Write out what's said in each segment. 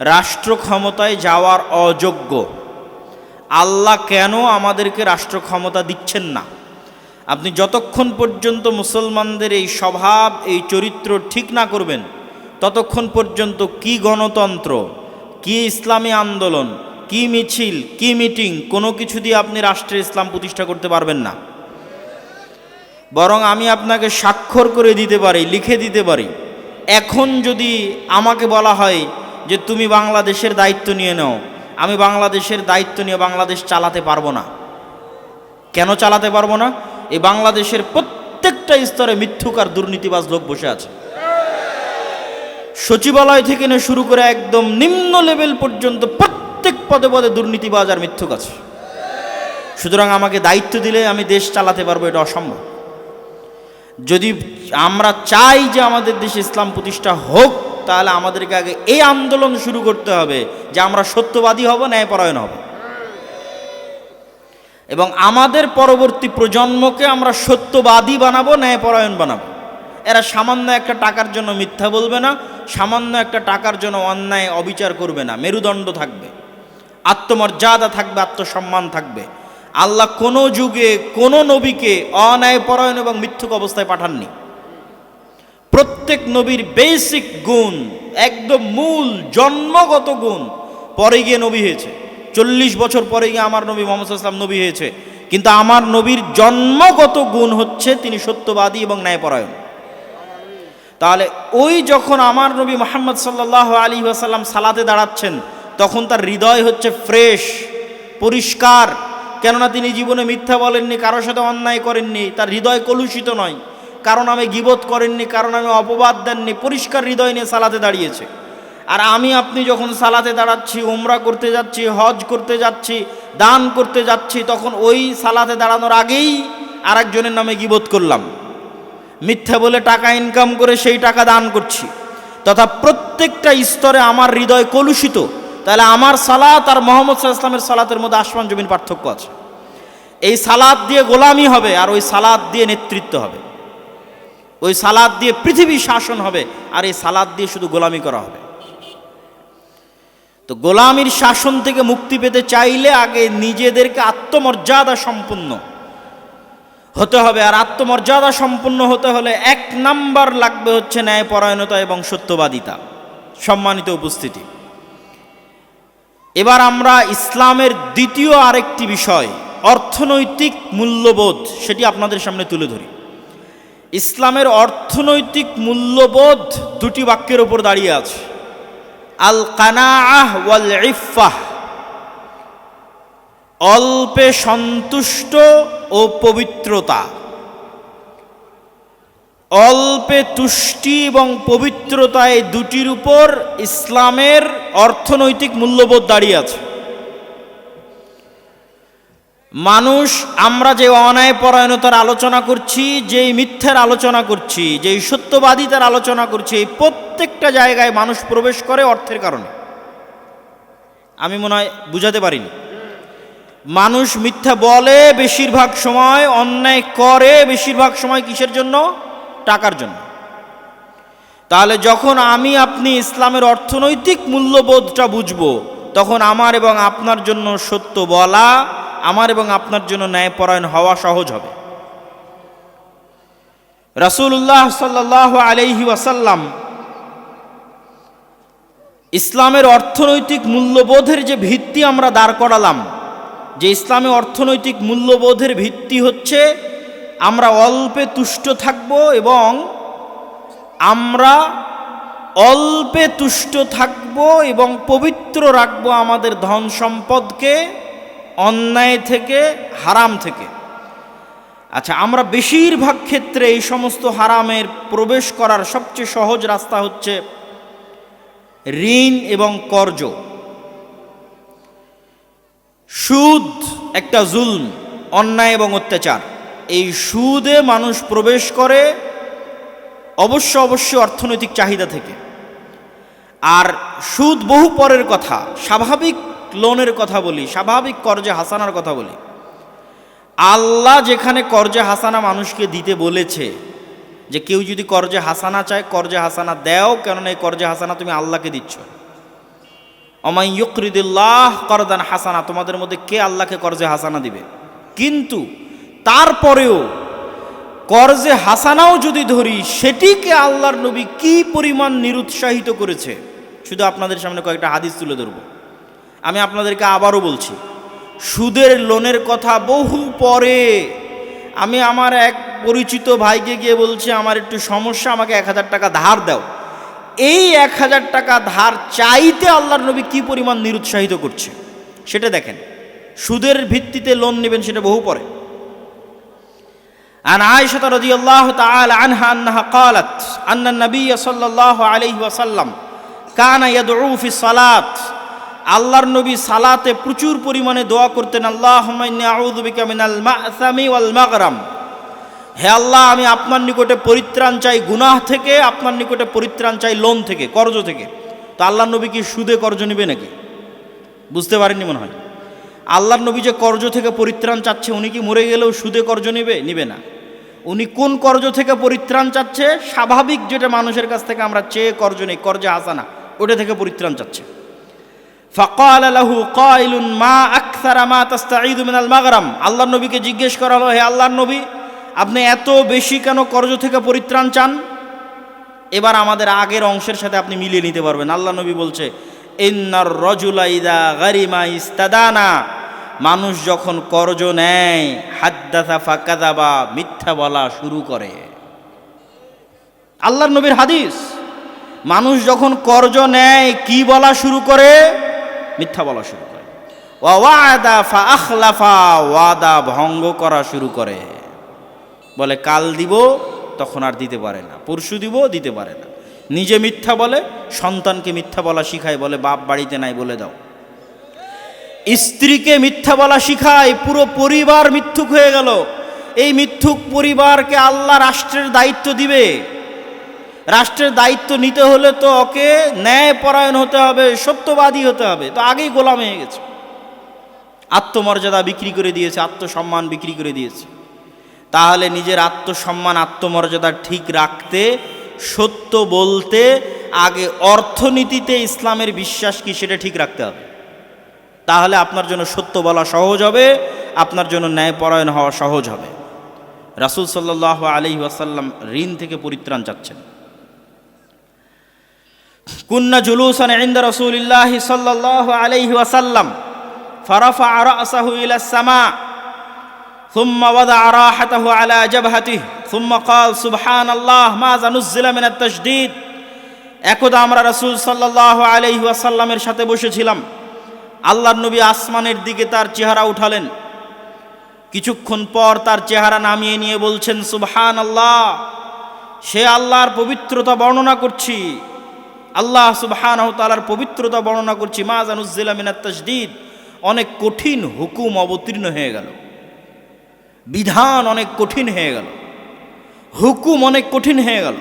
রাষ্ট্র ক্ষমতায় যাওয়ার অযোগ্য। আল্লাহ কেন আমাদেরকে রাষ্ট্র ক্ষমতা দিচ্ছেন না? আপনি যতক্ষণ পর্যন্ত মুসলমানদের এই স্বভাব, এই চরিত্র ঠিক না করবেন, ততক্ষণ পর্যন্ত কি গণতন্ত্র, কি ইসলামী আন্দোলন, কি মিছিল, কি মিটিং, কোনো কিছু দিয়ে আপনি রাষ্ট্রে ইসলাম প্রতিষ্ঠা করতে পারবেন না। বরং আমি আপনাকে স্বাক্ষর করে দিতে পারি, লিখে দিতে পারি। এখন যদি আমাকে বলা হয় যে তুমি বাংলাদেশের দায়িত্ব নিয়ে নাও। আমি বাংলাদেশের দায়িত্ব নিয়ে বাংলাদেশ চালাতে পারব না। কেন চালাতে পারব না? এই বাংলাদেশের প্রত্যেকটা স্তরে মিথ্যুক আর দুর্নীতিবাজ লোক বসে আছে। সচিবালয় থেকে নিয়ে শুরু করে একদম নিম্ন লেভেল পর্যন্ত প্রত্যেক পদে পদে দুর্নীতিবাজ আর মিথ্যুক আছে। সুতরাং আমাকে দায়িত্ব দিলে আমি দেশ চালাতে পারব, এটা অসম্ভব। যদি আমরা চাই যে আমাদের দেশে ইসলাম প্রতিষ্ঠা হোক তাহলে আমাদেরকে আগে এই আন্দোলন শুরু করতে হবে যে আমরা সত্যবাদী হব, ন্যায়পরায়ণ হব। এবং আমাদের পরবর্তী প্রজন্মকে আমরা সত্যবাদী বানাবো, ন্যায়পরায়ণ বানাবো। এরা সামান্য একটা টাকার জন্য মিথ্যা বলবে না, সামান্য একটা টাকার জন্য অন্যায় অবিচার করবে না, মেরুদণ্ড থাকবে। আত্মমর্যাদা থাকবে, আত্মসম্মান থাকবে। আল্লাহ কোনো যুগে কোনো নবীকে অন্যায়পরায়ণ এবং মিথ্যুক অবস্থায় পাঠাননি। প্রত্যেক নবীর বেসিক গুণ, একদম মূল, জন্মগত গুণ, পরে গিয়ে নবী হয়েছে। চল্লিশ বছর পরে গিয়ে আমার নবী মোহাম্মদ ইসলাম নবী হয়েছে। কিন্তু আমার নবীর জন্মগত গুণ হচ্ছে তিনি সত্যবাদী এবং ন্যায়পরায়ণ। তাহলে ওই যখন আমার নবী মোহাম্মদ সাল্লাহ আলী ওয়াসাল্লাম সালাতে দাঁড়াচ্ছেন, তখন তার হৃদয় হচ্ছে ফ্রেশ পরিষ্কার। কেননা তিনি জীবনে মিথ্যা বলেননি, কারোর সাথে অন্যায় করেননি, তার হৃদয় কলুষিত নয়। কারণ আমি গিবত করেননি, কারণ আমি অপবাদ দেননি, পরিষ্কার হৃদয় নিয়ে সালাতে দাঁড়িয়েছে। আর আমি আপনি যখন সালাতে দাঁড়াচ্ছি, উমরা করতে যাচ্ছি, হজ করতে যাচ্ছি, দান করতে যাচ্ছি, তখন ওই সালাতে দাঁড়ানোর আগেই আরেকজনের নামে গিবত করলাম। মিথ্যা বলে টাকা ইনকাম করে সেই টাকা দান করছি। তথা প্রত্যেকটা স্তরে আমার হৃদয় কলুষিত। তাহলে আমার সালাত আর মোহাম্মদ ইসলামের সালাতের মধ্যে আসমান জমিন পার্থক্য আছে। এই সালাদ দিয়ে গোলামি হবে আর ওই সালাদ দিয়ে নেতৃত্ব হবে। ওই সালাদ দিয়ে পৃথিবী শাসন হবে, আর এই সালাদ দিয়ে শুধু গোলামি করা হবে। তো গোলামির শাসন থেকে মুক্তি পেতে চাইলে আগে নিজেদেরকে আত্মমর্যাদা সম্পন্ন হতে হবে, আর আত্মমর্যাদা সম্পন্ন হতে হলে এক নাম্বার লাগবে হচ্ছে ন্যায়পরায়ণতা এবং সত্যবাদিতা, সম্মানিত উপস্থিতি। এবার আমরা ইসলামের দ্বিতীয় আরেকটি বিষয়, অর্থনৈতিক মূল্যবোধ, সেটি আপনাদের সামনে তুলে ধরি। ইসলামের অর্থনৈতিক মূল্যবোধ দুটি বাক্যের ওপর দাঁড়িয়ে আছে। আল কানাআহ ওয়াল ইফাহ অল্পে সন্তুষ্ট ও পবিত্রতা। অল্পে তুষ্টি এবং পবিত্রতা এই দুটির উপর ইসলামের অর্থনৈতিক মূল্যবোধ দাঁড়িয়ে আছে। মানুষ, আমরা যে অন্যায় পরায়ণতার আলোচনা করছি, যেই মিথ্যার আলোচনা করছি, যেই সত্যবাদিতার আলোচনা করছি, এই প্রত্যেকটা জায়গায় মানুষ প্রবেশ করে অর্থের কারণে। আমি মনে হয় বুঝাতে পারিনি। মানুষ মিথ্যা বলে বেশিরভাগ সময়, অন্যায় করে বেশিরভাগ সময় কিসের জন্য? টাকার জন্য। তাহলে যখন আমি আপনি ইসলামের অর্থনৈতিক মূল্যবোধটা বুঝব, তখন আমার এবং আপনার জন্য সত্য বলা আমার এবং আপনার জন্য ন্যায়পরায়ণ হওয়া সহজ হবে। রাসূলুল্লাহ সাল্লাহ আলাইহি ওয়াসাল্লাম ইসলামের অর্থনৈতিক মূল্যবোধের যে ভিত্তি আমরা দাঁড় করালাম, যে ইসলামে অর্থনৈতিক মূল্যবোধের ভিত্তি হচ্ছে আমরা অল্পে তুষ্ট থাকব এবং আমরা অল্পে তুষ্ট থাকব এবং পবিত্র রাখব আমাদের ধন সম্পদকে অন্যায় থেকে, হারাম থেকে। আচ্ছা আমরা বেশিরভাগ ক্ষেত্রে এই সমস্ত হারামের প্রবেশ করার সবচেয়ে সহজ রাস্তা হচ্ছে ঋণ এবং কর্জ। সুদ একটা জুলম, অন্যায় এবং অত্যাচার। এই সুদে মানুষ প্রবেশ করে অবশ্য অবশ্য অর্থনৈতিক চাহিদা থেকে। আর সুদ বহু পরের কথা, স্বাভাবিক লোনের কথা বলি, স্বাভাবিক কর্জে হাসানার কথা বলি। আল্লাহ যেখানে কর্জে হাসানা মানুষকে দিতে বলেছে যে কেউ যদি কর্জে হাসানা চায়, কর্জে হাসানা দেও, কেননা এই কর্জে হাসানা তুমি আল্লাহকে দিচ্ছ। অমাই ইয়করিদুল্লাহ করদান হাসানা, তোমাদের মধ্যে কে আল্লাহকে কর্জে হাসানা দিবে? কিন্তু তারপরেও কর্জে হাসানাও যদি ধরি, সেটিকে আল্লাহর নবী কি পরিমাণ নিরুৎসাহিত করেছে? শুধু আপনাদের সামনে কয়েকটা হাদিস তুলে ধরব। আমি আপনাদেরকে আবারও বলছি সুদের লোনের কথা বহু পরে আমি আমার এক পরিচিত ভাইকে গিয়ে বলছি আমার একটু সমস্যা আমাকে এক হাজার টাকা ধার দাও এই এক হাজার টাকা ধার চাইতে আল্লাহর নবী কি পরিমাণ নিরুৎসাহিত করছে সেটা দেখেন সুদের ভিত্তিতে লোন নেবেন সেটা বহু পরে عن عائشة رضي الله تعالى عنها أنها قالت أن النبي صلى الله عليه وسلم كان يدعو في الصلاة আল্লাহর নবী সালাতে প্রচুর পরিমাণে দোয়া করতেন আল্লাহ হে আল্লাহ, আমি আপনার নিকটে পরিত্রাণ চাই গুনাহ থেকে, আপনার নিকটে পরিত্রাণ চাই লোন থেকে, কর্জ থেকে। তো আল্লাহর নবী কি সুদে কর্জ নেবে নাকি? বুঝতে পারেননি মনে হয়? আল্লাহর নবী যে কর্জ থেকে পরিত্রাণ চাচ্ছে, উনি কি মরে গেলেও সুদে কর্জ নেবে? নিবে না। উনি কোন কর্জ থেকে পরিত্রাণ চাচ্ছে? স্বাভাবিক যেটা মানুষের কাছ থেকে আমরা চেয়ে কর্জ নেই, কর্জে হাসানা ওটা থেকে পরিত্রাণ চাচ্ছে। ফকাল আলাহু কাইলুন, মা আকসারা মা তাস্তাঈদু মিনাল মাগরাম? আল্লাহর নবীকে জিজ্ঞেস করা হলো, হে আল্লাহর নবী, আপনি এত বেশি কেন কর্জ থেকে পরিত্রাণ চান? এবার আমাদের আগের অংশের সাথে আপনি মিলিয়ে নিতে পারবেন। আল্লাহ নবী বলছে, ইন্নার রজুলাইদা গারিমা ইস্তাদানা। মানুষ যখন কর্জ নেয়, হাদ্দাসা ফাকাদাবা মিথ্যা বলা শুরু করে। আল্লাহর নবীর হাদিস, মানুষ যখন কর্জ নেয়, কি বলা শুরু করে? মিথ্যা বলা শুরু করে। ওয়াদা ফা আখলাফা, ওয়াদা ভঙ্গ করা শুরু করে। বলে, কাল দিব, তখন আর দিতে পারে না। পরশু দিব, দিতে পারে না। নিজে মিথ্যা বলে, সন্তানকে মিথ্যা বলা শিখায়, বলে, বাপ বাড়িতে নাই বলে দাও। স্ত্রীকে মিথ্যা বলা শিখায়, পুরো পরিবার মিথ্যুক হয়ে গেল। এই মিথ্যুক পরিবারকে আল্লাহ রাষ্ট্রের দায়িত্ব দিবে। রাষ্ট্রের দায়িত্ব নিতে হলে তো ওকে ন্যায় পরায়ণ হতে হবে, সত্যবাদী হতে হবে। তো আগেই গোলাম হয়ে গেছে। আত্মমর্যাদা বিক্রি করে দিয়েছে, আত্মসম্মান বিক্রি করে দিয়েছে। তাহলে নিজের আত্মসম্মান, আত্মমর্যাদা ঠিক রাখতে, সত্য বলতে, আগে অর্থনীতিতে ইসলামের বিশ্বাস কি সেটা ঠিক রাখতে হবে। তাহলে আপনার জন্য সত্য বলা সহজ হবে, আপনার জন্য ন্যায়পরায়ণ হওয়া সহজ হবে। রাসুল সাল্লাহ আলহি ওয়াসাল্লাম ঋণ থেকে পরিত্রাণ চাচ্ছেন। কুন্না জুলুসান ইন্দা রসুলিল্লাহ সাল্লাহ আলহি ওয়াসাল্লাম فرفع رأسه إلى السماء ثم وضع راحته على جبهته ثم قال سبحان الله ماذا نزل من التشديد একদা আমরা রাসূল সাল্লাল্লাহু আলাইহি ওয়াসাল্লামের সাথে বসেছিলাম আল্লাহর নবী আসমানের দিকে তার চেহারা উঠালেন কিছুক্ষণ পর তার চেহারা নামিয়ে নিয়ে বলছেন সুবহান আল্লাহ সে আল্লাহর পবিত্রতা বর্ণনা করছি আল্লাহ সুবহান পবিত্রতা বর্ণনা করছি, মা জানুজ্জিলা তাসদিদ অনেক কঠিন হুকুম অবতীর্ণ হয়ে গেল। বিধান অনেক কঠিন হয়ে গেল। হুকুম অনেক কঠিন হয়ে গেল।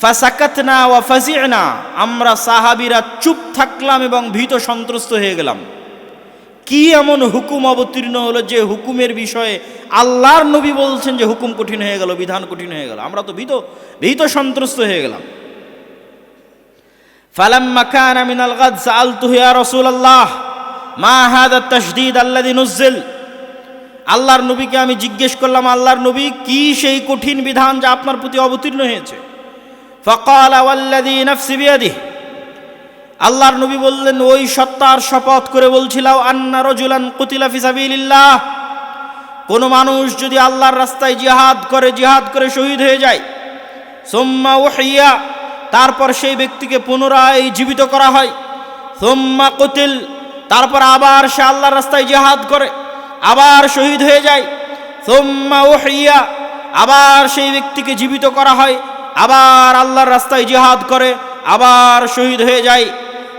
ফাসাকাতনা ওয়া ফাজিনা, আমরা সাহাবিরা চুপ থাকলাম এবং ভীত সন্ত্রস্ত হয়ে গেলাম। কি এমন হুকুম অবতীর্ণ হলো যে হুকুমের বিষয়ে আল্লাহর নবী বলছেন যে হুকুম কঠিন হয়ে গেল, বিধান কঠিন হয়ে গেল। আমরা তো ভীত ভীত সন্ত্রস্ত হয়ে গেলাম। ফালাম্মা কানা মিনাল গাদ সাআলতুহু ইয়া রাসূলুল্লাহ, মা হাদা তাশদীদ আল্লাযী নুজ্জিল। আল্লাহর নবীকে আমি জিজ্ঞেস করলাম, আল্লাহর নবী কি সেই কঠিন বিধান যা আপনার প্রতি অবতীর্ণ হয়েছে? ফকাল, ওয়াল্লাযী নাফসি বিয়াদিহ। আল্লাহর নবী বললেন, ওই সত্তার শপথ করে বলছিলাম, আন্না রজুলান কুতিলা ফি সাবিলিল্লাহ। কোন মানুষ যদি আল্লাহর রাস্তায় জিহাদ করে জিহাদ করে শহীদ হয়ে যায়, সোম্মা ওহিয়া তারপর সেই ব্যক্তিকে পুনরায় জীবিত করা হয়। সোম্মা কুতিল, তারপর আবার সে আল্লাহর রাস্তায় জিহাদ করে, আবার শহীদ হয়ে যায়। সোম্মা ওহিয়া আবার সেই ব্যক্তিকে জীবিত করা হয়, আবার আল্লাহর রাস্তায় জিহাদ করে, আবার শহীদ হয়ে যায়।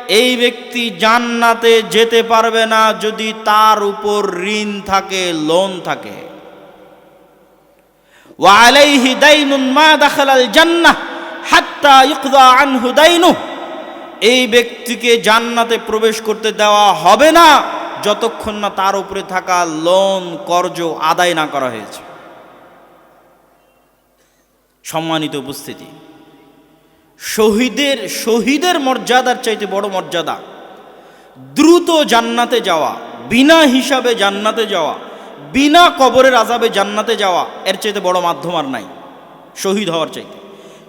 এই ব্যক্তি জান্নাতে যেতে পারবে না যদি তার উপর ঋণ থাকে, লোন থাকে। ওয়ালাইহি দাইনুন মা দাখালাল জান্নাহ। হাত্তা ইকদা আনহু দাইনু এই ব্যক্তিকে জান্নাতে প্রবেশ করতে দেওয়া হবে না যতক্ষণ না তার উপরে থাকা লোন, কর্জ আদায় না করা হয়েছে। সম্মানিত উপস্থিতি, শহীদের শহীদের মর্যাদার চাইতে বড় মর্যাদা, দ্রুত জান্নাতে যাওয়া, বিনা হিসাবে জান্নাতে যাওয়া, বিনা কবরের আজাবে জান্নাতে যাওয়া, এর চাইতে বড় মাধ্যম আর নাই, শহীদ হওয়ার চাইতে।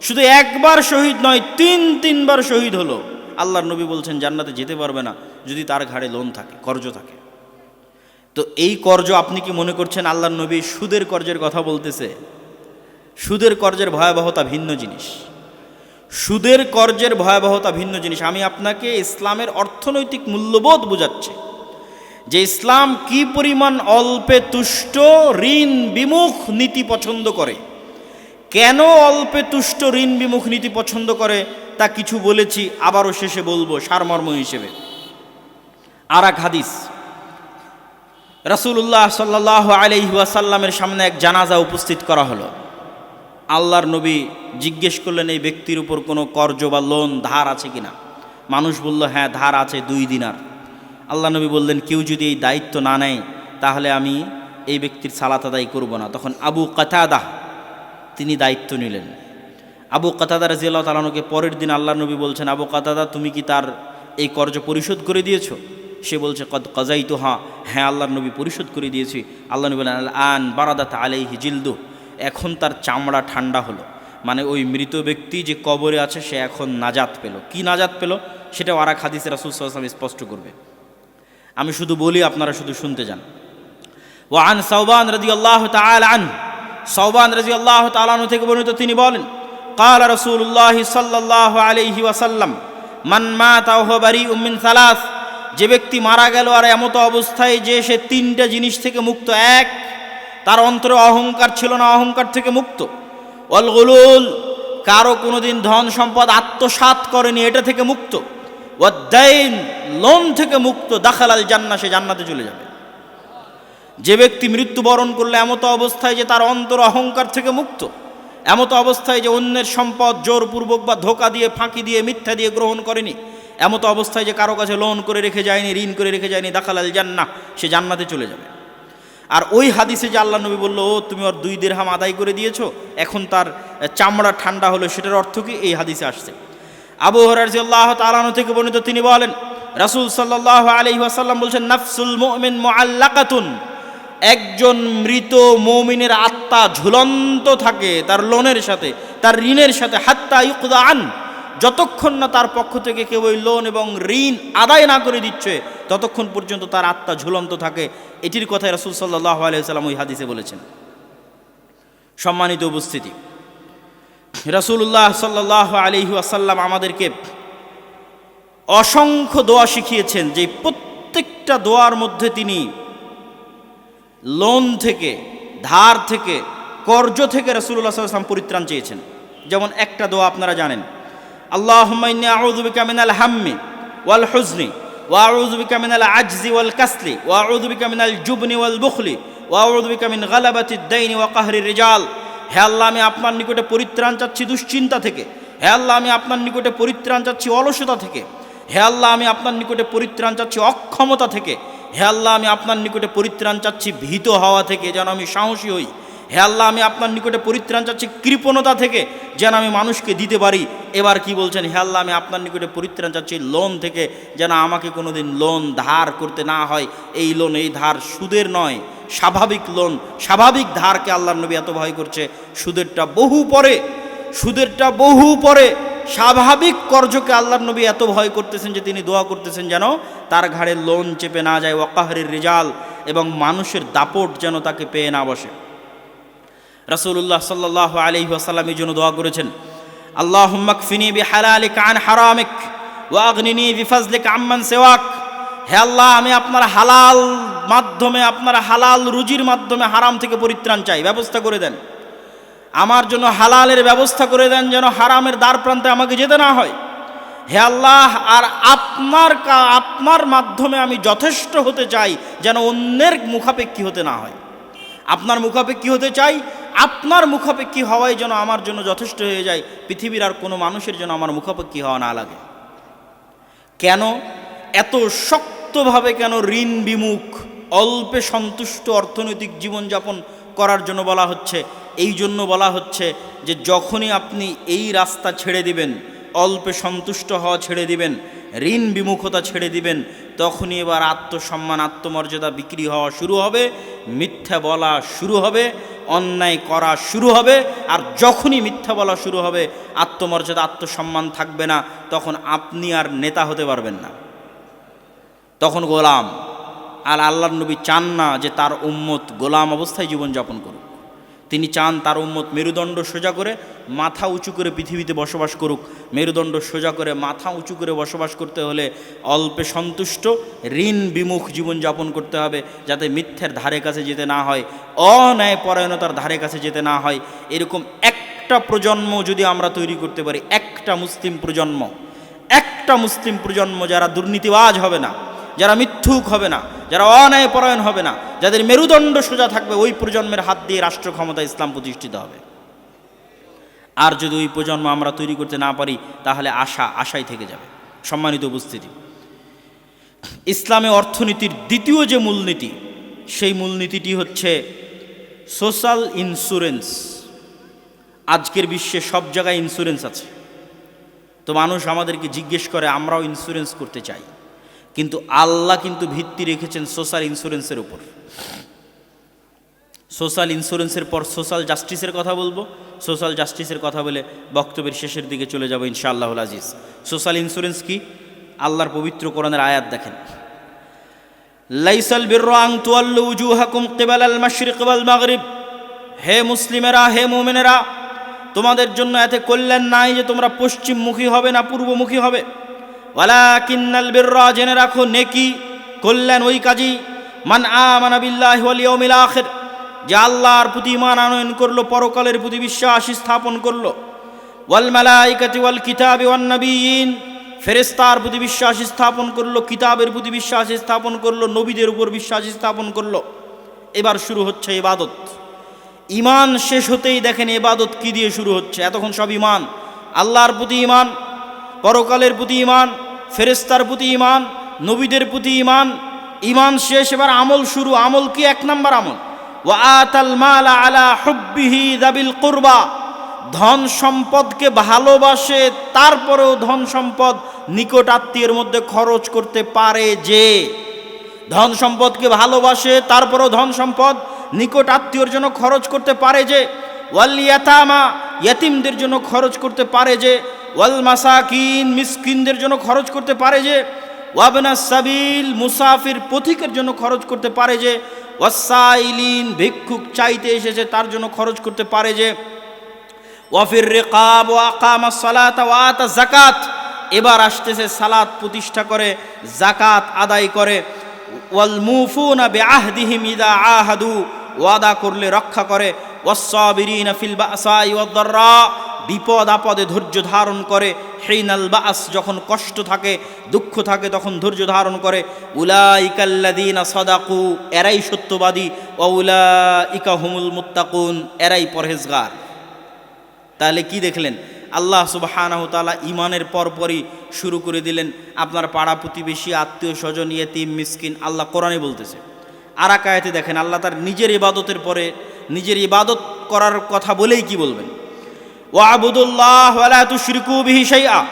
শুধু একবার শহীদ নয়, তিন, তিনবার শহীদ হলো। আল্লাহর নবী বলছেন, জান্নাতে যেতে পারবে না যদি তার ঘাড়ে লোন থাকে, কর্জ থাকে। তো এই কর্জ আপনি কি মনে করছেন আল্লাহর নবী সুদের কর্জের কথা বলতেছে? সুদের কর্জের ভয়াবহতা ভিন্ন জিনিস। সুদের কর্জের ভয়াবহতা ভিন্ন জিনিস। আমি আপনাকে ইসলামের অর্থনৈতিক মূল্যবোধ বোঝাচ্ছি যে ইসলাম কি পরিমাণ অল্পে তুষ্ট, ঋণ, বিমুখ, নীতি পছন্দ করে। কেন অল্পে তুষ্ট ঋণ বিমুখ নীতি পছন্দ করে? তা কিছু বলেছি, আবারও শেষে বলব, সারমর্ম হিসেবে। আর এক হাদিস। রাসূলুল্লাহ সাল্লাহ আলহিহাসাল্লামের সামনে এক জানাজা উপস্থিত করা হলো। আল্লাহর নবী জিজ্ঞেস করলেন, এই ব্যক্তির উপর কোনো কর্জ বা লোন ধার আছে কিনা? মানুষ বলল হ্যাঁ ধার আছে দুই দিনার। আল্লাহ নবী বললেন, কেউ যদি এই দায়িত্ব না নেয়, তাহলে আমি এই ব্যক্তির সালাত আদায় করব না। তখন আবু কাতাদাহ তিনি দায়িত্ব নিলেন। আবু কাতাদা রাজিয়াল্লাহ তালানুকে পরের দিন আল্লাহ নবী বলছেন, আবু কাতাদা, তুমি কি তার এই কর্জ পরিশোধ করে দিয়েছ? সে বলছে, কদ কজাই তো হ্যাঁ হ্যাঁ আল্লাহর নবী পরিশোধ করে দিয়েছি। আল্লাহ নবী বলেন আন বারাদাত আলাইহি জিলদু এখন তার চামড়া ঠান্ডা হলো। মানে ওই মৃত ব্যক্তি যে কবরে আছে, সে এখন নাজাত পেল। কি নাজাত পেল? সেটা আরাক হাদিসে রাসুল সাল্লাম স্পষ্ট করবে। আমি শুধু বলি, আপনারা শুধু শুনতে যান। ও আন সৌবান রাজি আল্লাহ তাল আন সৌবান রাজি আল্লাহ তালানু থেকে বর্ণিত তিনি বলেন, কাল রসুল্লাহ সাল্লাহ আলহি ওয়াসাল্লাম মানমা তাহবারি উমিন সালাস যে ব্যক্তি মারা গেল আর এমতো অবস্থায় যে সে তিনটা জিনিস থেকে মুক্ত, এক, তার অন্তরে অহংকার ছিল না, অহংকার থেকে মুক্ত। অল গুলুল, কারও কোনো দিন ধন সম্পদ আত্মসাত করেনি, এটা থেকে মুক্ত। ওয়াদ্দাইন লোন থেকে মুক্ত, দাখালাল জান্না সে জান্নাতে চলে যাবে। যে ব্যক্তি মৃত্যুবরণ করলে এমতো অবস্থায় যে তার অন্তর অহংকার থেকে মুক্ত, এমতো অবস্থায় যে অন্যের সম্পদ জোরপূর্বক বা ধোকা দিয়ে, ফাঁকি দিয়ে, মিথ্যা দিয়ে গ্রহণ করেনি, এমতো অবস্থায় যে কারও কাছে লোন করে রেখে যায়নি, ঋণ করে রেখে যায়নি দাখালাল জান্না সে জান্নাতে চলে যাবে। আর ওই হাদিসে যে আল্লাহ নবী বলল, ও, তুমি ওর দুই দেড়হাম আদায় করে দিয়েছ, এখন তার চামড়া ঠান্ডা হলো, সেটার অর্থ কি? এই হাদিসে আসছে। আবু হরারজি আল্লাহ তালানো থেকে বর্ণিত তিনি বলেন, রাসুল সাল্লাহ আলি ওয়াসাল্লাম বলছেন, নাফসুল মোমিন মোয়াল্লাকাতুন একজন মৃত মৌমিনের আত্মা ঝুলন্ত থাকে তার লোনের সাথে, তার ঋণের সাথে, হাত্তা ইউকদা আন। যতক্ষণ না তার পক্ষ থেকে কেউ ওই লোন এবং ঋণ আদায় না করে দিচ্ছে, ততক্ষণ পর্যন্ত তার আত্মা ঝুলন্ত থাকে। এটির কথাই রাসুল সাল্লাহ আলিয়াল্লাম ওই হাদিসে বলেছেন। সম্মানিত উপস্থিতি রাসুল্লাহ সাল্লাহ আলিহু আসাল্লাম আমাদেরকে অসংখ্য দোয়া শিখিয়েছেন, যে প্রত্যেকটা দোয়ার মধ্যে তিনি লোন থেকে, ধার থেকে, কর্জ থেকে রসুল্লাহ সাল্লাম পরিত্রাণ চেয়েছেন। যেমন একটা দোয়া আপনারা জানেন আল্লাহ হাম্মি ওয়াল হুজনি ওয়াল কাসলি জুবনি ওয়াল গালাবাতি আমি আপনার নিকটে পরিত্রাণ চাচ্ছি দুশ্চিন্তা থেকে। হে আল্লাহ, আমি আপনার নিকটে পরিত্রাণ চাচ্ছি অলসতা থেকে। হে আল্লাহ, আমি আপনার নিকটে পরিত্রাণ চাচ্ছি অক্ষমতা থেকে। হে আল্লাহ, আমি আপনার নিকটে পরিত্রাণ চাচ্ছি, ভীত হওয়া থেকে যেন আমি সাহসী হই। হে আল্লাহ, আমি আপনার নিকটে পরিত্রাণ চাচ্ছি, কৃপণতা থেকে যেন আমি মানুষকে দিতে পারি। এবার কি বলছেন? হে আল্লাহ, আমি আপনার নিকটে পরিত্রাণ চাচ্ছি লোন থেকে যেন আমাকে কোনোদিন লোন ধার করতে না হয়। এই লোন, এই ধার সুদের নয়, স্বাভাবিক লোন, স্বাভাবিক ধারকে আল্লাহ নবী এত ভয় করছে। সুদেরটা বহু পরে, সুদেরটা বহু পরে স্বাভাবিক কর্জকে আল্লাহর নবী এত ভয় করতেছেন যে তিনি দোয়া করতেছেন যেন তার ঘাড়ে লোন চেপে না যায় ওয়াকাহারের রেজাল এবং মানুষের দাপট যেন তাকে পেয়ে না বসে। রাসুল্লাহ সাল্লাহ আলি আসাল্লাম এই জন্য দোয়া করেছেন আল্লাহ ফিনি বি হালালিক আন হারামিক ওয়াগনিনি বিফাজলিক আম্মান সেওয়াক। হে আল্লাহ, আমি আপনার হালাল মাধ্যমে, আপনার হালাল রুজির মাধ্যমে হারাম থেকে পরিত্রাণ চাই, ব্যবস্থা করে দেন। আমার জন্য হালালের ব্যবস্থা করে দেন যেন হারামের দ্বার প্রান্তে আমাকে যেতে না হয়। হে আল্লাহ, আর আপনার কা, আপনার মাধ্যমে আমি যথেষ্ট হতে চাই যেন অন্যের মুখাপেক্ষী হতে না হয়। আপনার মুখাপেক্ষী হতে চাই, আপনার মুখাপেক্ষী হওয়াই যেন আমার জন্য যথেষ্ট হয়ে যায়। পৃথিবীর আর কোনো মানুষের জন্য আমার মুখাপেক্ষী হওয়া না লাগে। কেন? এত শক্তভাবে কেন ঋণ বিমুখ, অল্পে সন্তুষ্ট অর্থনৈতিক জীবনযাপন করার জন্য বলা হচ্ছে এই জন্য বলা হচ্ছে যে যখনই আপনি এই রাস্তা ছেড়ে দিবেন, অল্পে সন্তুষ্ট হওয়া ছেড়ে দিবেন, ঋণ বিমুখতা ছেড়ে দিবেন, তখনই এবার আত্মসম্মান, আত্মমর্যাদা বিক্রি হওয়া শুরু হবে, মিথ্যা বলা শুরু হবে, অন্যায় করা শুরু হবে, আর যখনই মিথ্যা বলা শুরু হবে, আত্মমর্যাদা, আত্মসম্মান থাকবে না, তখন আপনি আর নেতা হতে পারবেন না। তখন গোলাম, আর আল্লাহ নবী চান না যে তার উম্মত গোলাম অবস্থায় জীবনযাপন করুক। তিনি চান তার উম্মত মেরুদণ্ড সোজা করে মাথা উঁচু করে পৃথিবীতে বসবাস করুক। মেরুদণ্ড সোজা করে মাথা উঁচু করে বসবাস করতে হলে অল্পে সন্তুষ্ট, ঋণ বিমুখ জীবনযাপন করতে হবে যাতে মিথ্যের ধারে কাছে যেতে না হয় অন্যায় পরায়ণতার ধারে কাছে যেতে না হয়। এরকম একটা প্রজন্ম যদি আমরা তৈরি করতে পারি, একটা মুসলিম প্রজন্ম, একটা মুসলিম প্রজন্ম যারা দুর্নীতিবাজ হবে না যারা মিথ্যুক হবে না, যারা অন্যায় পরায়ণ হবে না, যাদের মেরুদণ্ড সোজা থাকবে, ওই প্রজন্মের হাত দিয়ে রাষ্ট্র ক্ষমতা ইসলাম প্রতিষ্ঠিত হবে। আর যদি ওই প্রজন্ম আমরা তৈরি করতে না পারি, তাহলে আশা আশাই থেকে যাবে। সম্মানিত উপস্থিতি। ইসলামে অর্থনীতির দ্বিতীয় যে মূলনীতি, সেই মূলনীতিটি হচ্ছে সোশ্যাল ইন্স্যুরেন্স। আজকের বিশ্বে সব জায়গায় ইন্স্যুরেন্স আছে। তো মানুষ আমাদেরকে জিজ্ঞেস করে, আমরাও ইন্স্যুরেন্স করতে চাই। কিন্তু আল্লাহ কিন্তু ভিত্তি রেখেছেন সোশ্যাল ইন্স্যুরেন্সের উপর। সোশ্যাল ইন্স্যুরেন্সের পর সোশ্যাল জাস্টিসের কথা বলব। সোশ্যাল জাস্টিসের কথা বলে বক্তব্যের শেষের দিকে চলে যাব ইনশাআল্লাহ আজিজ। সোশ্যাল ইন্স্যুরেন্স কি? আল্লাহর পবিত্র কোরআনের আয়াত দেখেন। লাইসাল বিরাং তুয়াল্লু উজুহাকুম কিবাল আল মাশরিক ওয়াল মাগরিব। হে মুসলিমেরা, হে মুমিনেরা, তোমাদের জন্য এতে কল্যাণ নাই যে তোমরা পশ্চিমমুখী হবে না পূর্বমুখী হবে। ওয়ালা কিন্নাল বিররা, জেনে রাখো, নেকি কল্যাণ ওই কাজী। মান আমানা বিল্লাহি ওয়াল যে আল্লাহর প্রতি ইমান আনয়ন করল, পরকালের প্রতি বিশ্বাস স্থাপন করল। ওয়াল মালাইকাতি ওয়াল কিতাবি ওয়ান ফেরেস্তার প্রতি বিশ্বাস স্থাপন করল, কিতাবের প্রতি বিশ্বাস স্থাপন করল, নবীদের উপর বিশ্বাস স্থাপন করল। এবার শুরু হচ্ছে ইবাদত। ইমান শেষ হতেই দেখেন এবাদত কি দিয়ে শুরু হচ্ছে? এতক্ষণ সব ইমান আল্লাহর প্রতি ইমান পরকালের প্রতি ইমান ফেরেস্তার প্রতি ইমান নবীদের প্রতি ইমান ইমান শেষ, এবার আমল শুরু। আমল কি? এক নাম্বার আমল। ওয়া আতাল মাল আলা হুব্বিহি দাবিল কুরবা। ধন সম্পদকে ভালোবাসে, তারপরেও ধন সম্পদ নিকট আত্মীয়ের মধ্যে খরচ করতে পারে যে। ধন সম্পদকে ভালোবাসে, তারপরেও ধন সম্পদ নিকট আত্মীয়র জন্য খরচ করতে পারে যে। ওয়াল ইয়াতামা, ইয়াতিমদের জন্য খরচ করতে পারে যে। ওয়াল মাসাকিন, মিসকিনদের জন্য খরচ করতে পারে যে, ওয়াবনা সাবিল, মুসাফির পথিকের জন্য খরচ করতে পারে যে, ওয়াসাইলিন, ভিক্ষুক চাইতে এসেছে তার জন্য খরচ করতে পারে যে, ওয়াফির রেকাব ও আকামা সালাত ওয়াতা জাকাত এবার আসতেছে সালাত প্রতিষ্ঠা করে জাকাত আদায় করে। ওয়াল মুফুনা বে আহদিহিম ইদা আহাদু। ওয়াদা করলে রক্ষা করে। ওয়াসাবিরিনা ফিল বাসাই ওয়াদ্দাররা বিপদ আপদে ধৈর্য ধারণ করে। হেইনাল বাস যখন কষ্ট থাকে, দুঃখ থাকে, তখন ধৈর্য ধারণ করে। উলাইকাল্লাদিনা সদাকু, এরাই সত্যবাদী ও উলা ইকা হুমুল মুত্তাকুন, এরাই পরহেজগার। তাহলে কি দেখলেন? আল্লাহ সুবাহানাহ তালা ইমানের পরপরই শুরু করে দিলেন, আপনার পাড়া প্রতিবেশী, আত্মীয় স্বজন, ইয়েতিম, মিসকিন, আল্লাহ কোরআনে বলতেছে। আর আকায়াতে দেখেন, আল্লাহ তার নিজের ইবাদতের পরে, নিজের ইবাদত করার কথা বলেই কি বলবেন? ও আবুদুল্লাহ ওয়ালা তু শিরকু বিহি সাইয়া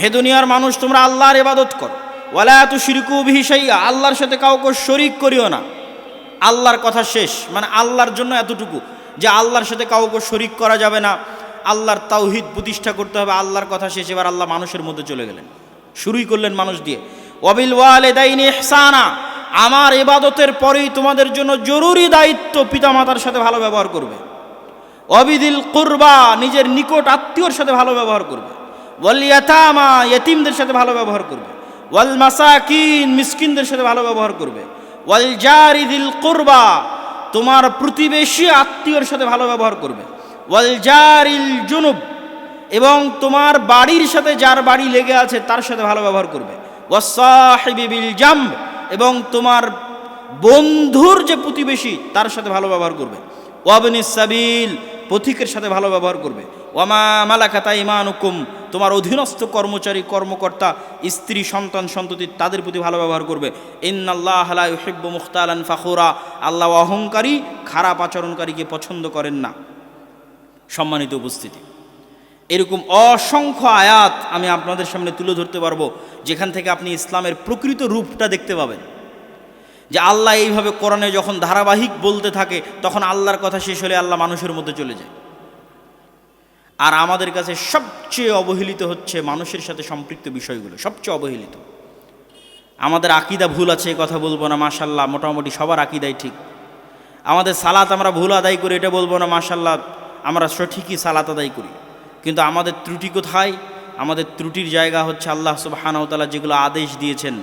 হে দুনিয়ার মানুষ, তোমরা আল্লাহর ইবাদত কর। ওয়ালা তু শিরকু বিহি সাইয়া আল্লাহর সাথে কাউকে শরিক করিও না। আল্লাহর কথা শেষ মানে আল্লাহর জন্য এতটুকু, যে আল্লাহর সাথে কাউকে শরিক করা যাবে না। আল্লাহর তাওহিদ প্রতিষ্ঠা করতে হবে, আল্লাহর কথা শেষ, এবার আল্লাহ মানুষের মধ্যে চলে গেলেন। শুরুই করলেন মানুষ দিয়ে। ওয়াবিল ওয়ালেদাইনি ইহসানা, আমার ইবাদতের পরেই তোমাদের জন্য জরুরি দায়িত্ব পিতামাতার সাথে ভালো ব্যবহার করবে। অবিদিল কুরবা নিজের নিকট আত্মীয়র সাথে ভালো ব্যবহার করবে। ওয়াল ইয়াতামা ইয়েতিমদের সাথে ভালো ব্যবহার করবে। ওয়াল মাসাকিন মিসকিনদের সাথে ভালো ব্যবহার করবে। ওয়াল জারিদিল কুরবা তোমার প্রতিবেশী আত্মীয়র সাথে ভালো ব্যবহার করবে। ওয়াল জারিল জুনুব এবং তোমার বাড়ির সাথে যার বাড়ি লেগে আছে তার সাথে ভালো ব্যবহার করবে। ওয়াসাহিবি বিল জাম্ব এবং তোমার বন্ধুর যে প্রতিবেশী তার সাথে ভালো ব্যবহার করবে। ওয়াবনি সাবিল পথিকের সাথে ভালো ব্যবহার করবে। ওয়ামা মালাকাতা ইমান হুকুম তোমার অধীনস্থ কর্মচারী, কর্মকর্তা, স্ত্রী, সন্তান, সন্ততি তাদের প্রতি ভালো ব্যবহার করবে। ইন্নাল্লাহ ইহিব্ব মুখতালান ফাখুরা, আল্লাহ অহংকারী, খারাপ আচরণকারীকে পছন্দ করেন না। সম্মানিত উপস্থিতি। এরকম অসংখ্য আয়াত আমি আপনাদের সামনে তুলে ধরতে পারব, যেখান থেকে আপনি ইসলামের প্রকৃত রূপটা দেখতে পাবেন। যে আল্লাহ এইভাবে কোরআনে যখন ধারাবাহিক বলতে থাকে, তখন আল্লাহর কথা শেষ হলে আল্লাহ মানুষের মধ্যে চলে যায়। আর আমাদের কাছে সবচেয়ে অবহেলিত হচ্ছে মানুষের সাথে সম্পৃক্ত বিষয়গুলো, সবচেয়ে অবহেলিত। আমাদের আকিদা ভুল আছে কথা বলব না, মাশাল্লাহ, মোটামুটি সবার আকিদাই ঠিক। আমাদের সালাত আমরা ভুল আদায় করি, এটা বলব না, মাশাল্লাহ, আমরা সঠিকই সালাত আদায় করি। কিন্তু আমাদের ত্রুটি কোথায়? আমাদের ত্রুটির জায়গা হচ্ছে আল্লাহ সুবাহানতালা যেগুলো আদেশ দিয়েছেন।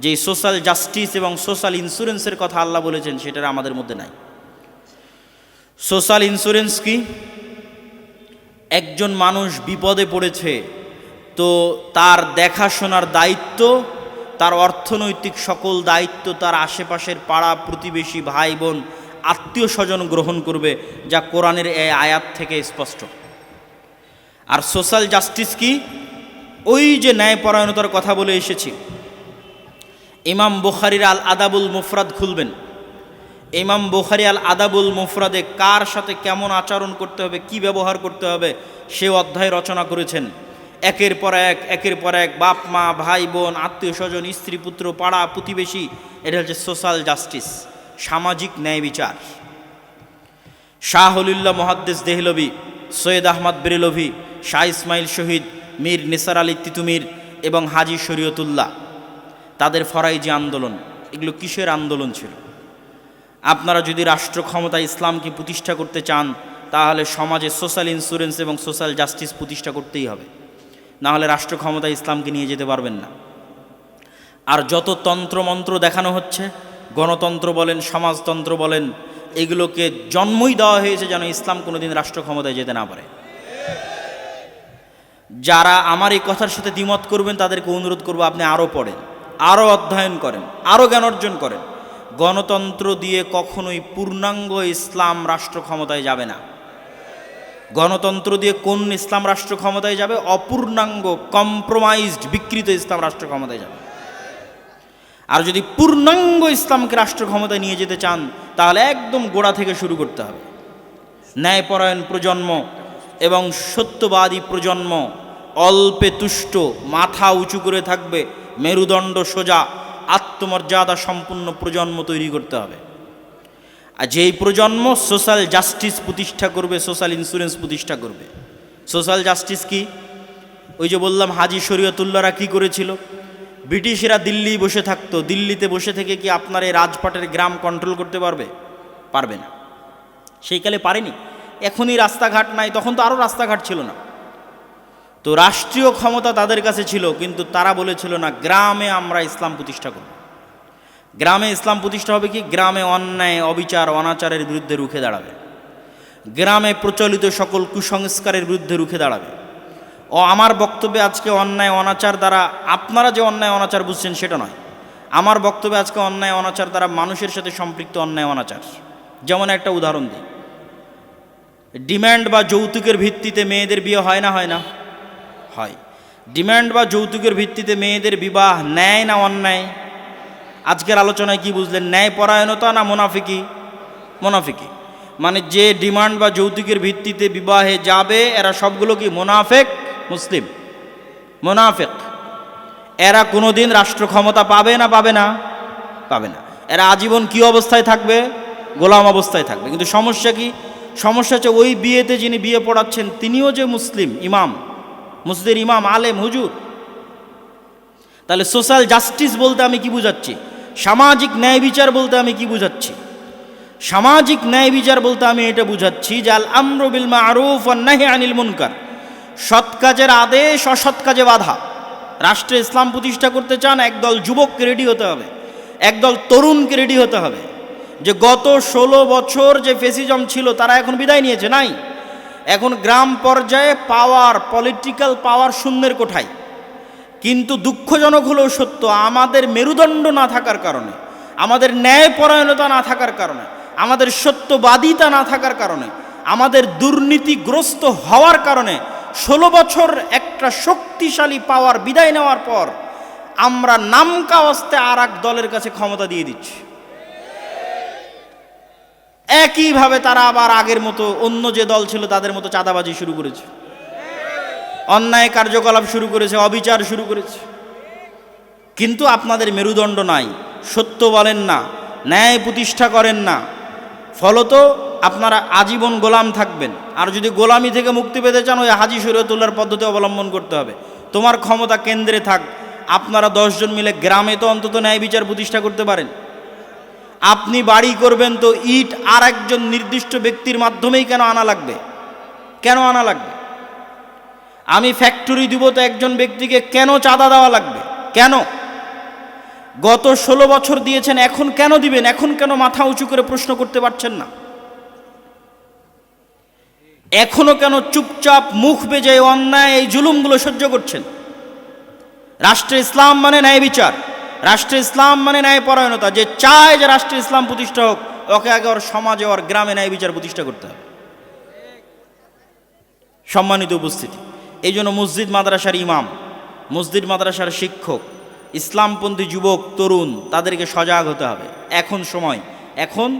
যেই সোশ্যাল জাস্টিস এবং সোশ্যাল ইন্স্যুরেন্সের কথা আল্লাহ বলেছেন, সেটার আমাদের মধ্যে নাই। সোশ্যাল ইন্স্যুরেন্স কি? একজন মানুষ বিপদে পড়েছে, তো তার দেখাশোনার দায়িত্ব, তার অর্থনৈতিক সকল দায়িত্ব তার আশেপাশের পাড়া প্রতিবেশী ভাই বোন, আত্মীয় স্বজন গ্রহণ করবে, যা কোরআনের এই আয়াত থেকে স্পষ্ট। আর সোশ্যাল জাস্টিস কি? ওই যে ন্যায়পরায়ণতার কথা বলে এসেছি। ইমাম বুখারির আল আদাবুল মুফরাদ খুলবেন। ইমাম বুখারি আল আদাবুল মুফরাদে কার সাথে কেমন আচরণ করতে হবে, কি ব্যবহার করতে হবে সে অধ্যায় রচনা করেছেন। একের পর এক, একের পর এক, বাপ, মা, ভাই, বোন, আত্মীয় স্বজন, স্ত্রী, পুত্র, পাড়া, প্রতিবেশী, এটা হচ্ছে সোশ্যাল জাস্টিস, সামাজিক ন্যায় বিচার। শাহ হলিল্লা মহাদ্দেস দেহলবি সৈয়দ আহমদ বেরেলভি, শাহ ইসমাইল শহীদ, মীর নিসার আলী তিতুমির এবং হাজি শরীয়তুল্লাহ। তাদের ফরাইজি আন্দোলন, এগুলো কিসের আন্দোলন ছিল? আপনারা যদি রাষ্ট্র ক্ষমতা ইসলামকে প্রতিষ্ঠা করতে চান, তাহলে সমাজে সোশ্যাল ইন্স্যুরেন্স এবং সোশ্যাল জাস্টিস প্রতিষ্ঠা করতেই হবে। না হলে রাষ্ট্র ক্ষমতা ইসলামকে নিয়ে যেতে পারবেন না। আর যত তন্ত্রমন্ত্র দেখানো হচ্ছে, গণতন্ত্র বলেন, সমাজতন্ত্র বলেন, এগুলোকে জন্মই দেওয়া হয়েছে যেন ইসলাম কোনোদিন রাষ্ট্র ক্ষমতায় যেতে না পারে। যারা আমার এই কথার সাথে দ্বিমত করবেন, তাদেরকে অনুরোধ করব আপনি আরও পড়েন। আরও অধ্যয়ন করেন আরও জ্ঞান অর্জন করেন। গণতন্ত্র দিয়ে কখনোই পূর্ণাঙ্গ ইসলাম রাষ্ট্র ক্ষমতায় যাবে না। গণতন্ত্র দিয়ে কোন ইসলাম রাষ্ট্র ক্ষমতায় যাবে? অপূর্ণাঙ্গ কম্প্রোমাইজড বিকৃত ইসলাম রাষ্ট্র ক্ষমতায় যাবে। আর যদি পূর্ণাঙ্গ ইসলামকে রাষ্ট্র ক্ষমতায় নিয়ে যেতে চান, তাহলে একদম গোড়া থেকে শুরু করতে হবে। ন্যায়পরায়ণ প্রজন্ম এবং সত্যবাদী প্রজন্ম অল্পে তুষ্ট, মাথা উঁচু করে থাকবে মেরুদণ্ড সোজা, আত্মমর্যাদা সম্পূর্ণ প্রজন্ম তৈরি করতে হবে। আর যেই প্রজন্ম সোশ্যাল জাস্টিস প্রতিষ্ঠা করবে, সোশ্যাল ইন্স্যুরেন্স প্রতিষ্ঠা করবে। সোশ্যাল জাস্টিস কি? ওই যে বললাম, হাজি শরীয়তুল্লাহরা কি করেছিল? ব্রিটিশরা দিল্লি বসে থাকতো। দিল্লিতে বসে থেকে কি আপনার এই রাজপাটের গ্রাম কন্ট্রোল করতে পারবে? পারবে না। সেইকালে পারেনি। এখনই রাস্তাঘাট নাই, তখন তো আরও রাস্তাঘাট ছিল না। তো রাষ্ট্রীয় ক্ষমতা তাদের কাছে ছিল, কিন্তু তারা বলেছিল, না, গ্রামে আমরা ইসলাম প্রতিষ্ঠা করব। গ্রামে ইসলাম প্রতিষ্ঠা হবে কি? গ্রামে অন্যায়, অবিচার, অনাচারের বিরুদ্ধে রুখে দাঁড়াবে। গ্রামে প্রচলিত সকল কুসংস্কারের বিরুদ্ধে রুখে দাঁড়াবে। ও আমার বক্তব্যে আজকে অন্যায়, অনাচার দ্বারা আপনারা যে অন্যায়, অনাচার বুঝছেন সেটা নয়। আমার বক্তব্যে আজকে অন্যায়, অনাচার দ্বারা মানুষের সাথে সম্পৃক্ত অন্যায়, অনাচার। যেমন একটা উদাহরণ দিই। ডিম্যান্ড বা যৌতুকের ভিত্তিতে মেয়েদের বিয়ে হয় না হয় না? হয়। ডিম্যান্ড বা যৌতুকের ভিত্তিতে মেয়েদের বিবাহ ন্যায় না অন্যায়? আজকের আলোচনায় কি বুঝলেন? ন্যায় পরায়ণতা না মোনাফিকি? মোনাফিকি। মানে যে ডিমান্ড বা যৌতুকের ভিত্তিতে বিবাহে যাবে, এরা সবগুলো কি মোনাফেক? মুসলিম। মোনাফেক। এরা কোনোদিন রাষ্ট্র ক্ষমতা পাবে না পাবে না? পাবে না। এরা আজীবন কি অবস্থায় থাকবে? গোলাম অবস্থায় থাকবে। কিন্তু সমস্যা কি? সমস্যা হচ্ছে ওই বিয়েতে যিনি বিয়ে পড়াচ্ছেন, তিনিও যে মুসলিম, ইমাম। মসজিদের ইমাম, আলেম, হুজুর। তাহলে সোশ্যাল জাস্টিস বলতে আমি কি বুঝাচ্ছি? সামাজিক ন্যায় বিচার বলতে আমি কি বুঝাচ্ছি? সামাজিক ন্যায় বিচার বলতে আমি এটা বুঝাচ্ছি যে আল আমর বিল মারুফ নাহি আনিল মুনকার। সৎ কাজের আদেশ, অসৎ কাজে বাধা। রাষ্ট্রে ইসলাম প্রতিষ্ঠা করতে চান, একদল যুবককে রেডি হতে হবে। একদল তরুণকে রেডি হতে হবে। যে গত ষোলো বছর যে ফেসিজম ছিল, তারা এখন বিদায় নিয়েছে, নাই? এখন গ্রাম পর্যায়ে পাওয়ার পলিটিক্যাল পাওয়ার শূন্যের কোঠায়। কিন্তু দুঃখজনক হলেও সত্য, আমাদের মেরুদণ্ড না থাকার কারণে, আমাদের ন্যায়পরায়ণতা না থাকার কারণে, আমাদের সত্যবাদিতা না থাকার কারণে, আমাদের দুর্নীতিগ্রস্ত হওয়ার কারণে ষোলো বছর একটা শক্তিশালী পাওয়ার বিদায় নেওয়ার পর আমরা নামকা অস্তে আর দলের কাছে ক্ষমতা দিয়ে দিচ্ছি। একইভাবে তারা আবার আগের মতো অন্য যে দল ছিল তাদের মতো চাঁদাবাজি শুরু করেছে। অন্যায় কার্যকলাপ শুরু করেছে, অবিচার শুরু করেছে। কিন্তু আপনাদের মেরুদণ্ড নাই। সত্য বলেন না, ন্যায় প্রতিষ্ঠা করেন না। ফলত আপনারা আজীবন গোলাম থাকবেন। আর যদি গোলামি থেকে মুক্তি পেতে চান, ওই হাজি শরীয়তুল্লাহর পদ্ধতি অবলম্বন করতে হবে। তোমার ক্ষমতা কেন্দ্রে থাক। আপনারা দশজন মিলে গ্রামে তো অন্তত ন্যায় বিচার প্রতিষ্ঠা করতে পারেন। আপনি বাড়ি করবেন তো ইট আর একজন নির্দিষ্ট ব্যক্তির মাধ্যমেই কেন আনা লাগবে? কেন আনা লাগবে? আমি ফ্যাক্টরি দিব তো একজন ব্যক্তিকে কেন চাঁদা দেওয়া লাগবে? কেন? গত ষোলো বছর দিয়েছেন, এখন কেন দিবেন? এখন কেন মাথা উঁচু করে প্রশ্ন করতে পারছেন না? এখনও কেন চুপচাপ মুখ বেজে অন্যায়, এই জুলুমগুলো সহ্য করছেন? রাষ্ট্রে ইসলাম মানে ন্যায় বিচার। রাষ্ট্রে ইসলাম মানে ন্যায় পরায়ণতা। যে চায় যে রাষ্ট্রে ইসলাম প্রতিষ্ঠা হোক, ওকে আগে ওর সমাজে, ওর গ্রামে ন্যায় বিচার প্রতিষ্ঠা করতে হবে। সম্মানিত উপস্থিতি, এই জন্য মসজিদ মাদ্রাসার ইমাম, মসজিদ মাদ্রাসার শিক্ষক, ইসলামপন্থী যুবক, তরুণ, তাদেরকে সজাগ হতে হবে। এখন সময়, এখন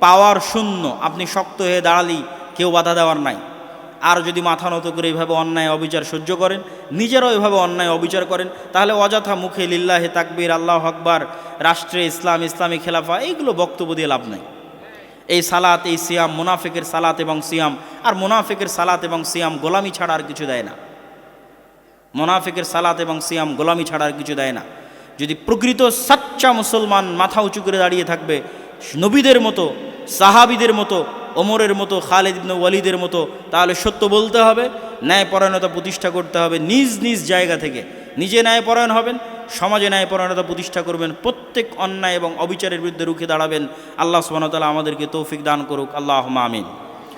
পাওয়ার শূন্য। আপনি শক্ত হয়ে দাঁড়ালি কেউ বাধা দেওয়ার নাই। আর যদি মাথা নত করে এভাবে অন্যায় অবিচার সহ্য করেন, নিজেরাও এভাবে অন্যায় অবিচার করেন, তাহলে অযথা মুখে লিল্লাহে তাকবীর, আল্লাহ আকবার, রাষ্ট্রে ইসলাম, ইসলামী খেলাফা, এইগুলো বক্তব্য দিয়ে লাভ নাই। এই সালাত, এই সিয়াম, মুনাফিকের সালাত এবং সিয়াম, আর মুনাফিকের সালাত এবং সিয়াম গোলামি ছাড়া আর কিছু দেয় না। মোনাফিকের সালাত এবং সিয়াম গোলামি ছাড়া আর কিছু দেয় না। যদি প্রকৃত সাচ্চা মুসলমান মাথা উঁচু করে দাঁড়িয়ে থাকবে, নবীদের মতো, সাহাবিদের মতো ওমরের মতো, খালেদ ইবনে ওয়ালিদের মতো, তাহলে সত্য বলতে হবে, ন্যায়পরায়ণতা প্রতিষ্ঠা করতে হবে নিজ নিজ জায়গা থেকে। নিজে ন্যায়পরায়ণ হবেন, সমাজে ন্যায়পরায়ণতা প্রতিষ্ঠা করবেন, প্রত্যেক অন্যায় এবং অবিচারের বিরুদ্ধে রুখে দাঁড়াবেন। আল্লাহ তাআলা আমাদেরকে তৌফিক দান করুক। আল্লাহ আমিন।